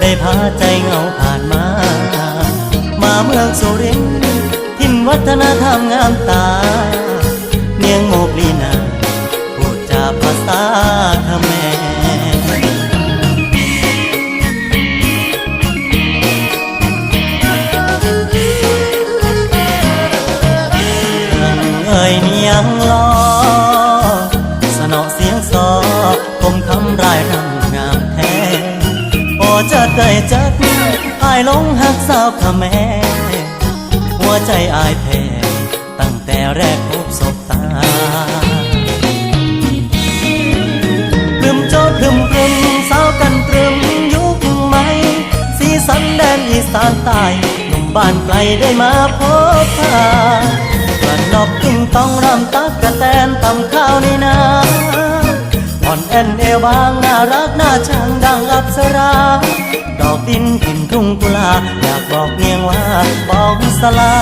ได้พาใจเหงาผ่านมา มาเมืองสุรินทร์ทิมวัฒนธรรมงามตา เนียงโมกลีนาพูดจาภาษาเขมรเอ่ยเนียงลอ อจะได้จักอายหลงหักสาวขะแม่หัวใจอายแพ้ตั้งแต่แรกพบศบตาพรึมโจพรึมพรึมสาวกันตรึมยุคใหม่สีสันแดนอีสานใต้หนุ่มบ้านไกลได้มาพบพากระนอบกึ่งต้องรำตักกระแตนตำข้าวในนา อ่อนแอนเอวบางน่ารักน่าชังดังอับสราดอกดินถิ่นทุ่งกุลาอยากบอกเนียงว่าบอกสลา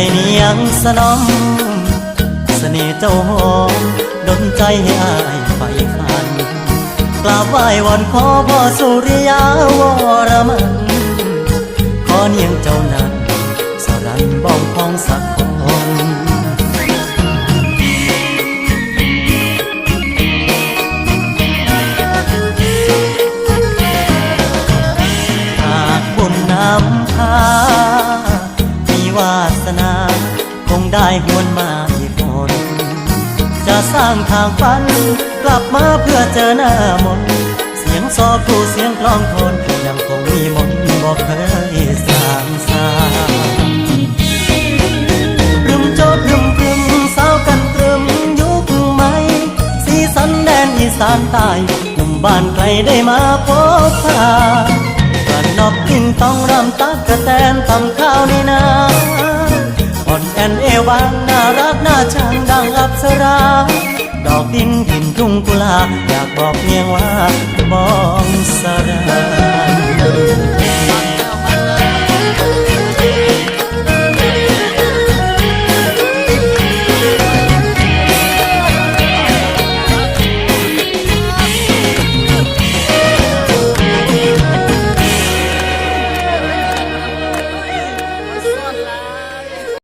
ยเนียงสนอมเสน่ห์เจ้าหอมดนใจให้อายไฟฟันกราบไหว้วอนขอพ่อสุริยาวรมันขอเนียงเจ้านั้นสรันบ้องพองสักคนหากบุญนำพา ได้หวนมาอีกคนจะสร้างทางฝัน กลับมาเพื่อเจอหน้ามน เสียงซอครูเสียงกลองทนยังคงมีมนต์บอกเคยสางสาพรึมโจพรึมพรึมสาวกันตรึมยุคใหม่สีสันแดนอีสานใต้หนุ่มบ้านไกลได้มาพบพากระนอบกินต้องรำตักกระแตนตำข้าวในนา บางน่ารักน่าชังดังอับสรา ดอกดินถิ่นทุ่งกุลา อยากบอกเมียงว่าบองสรา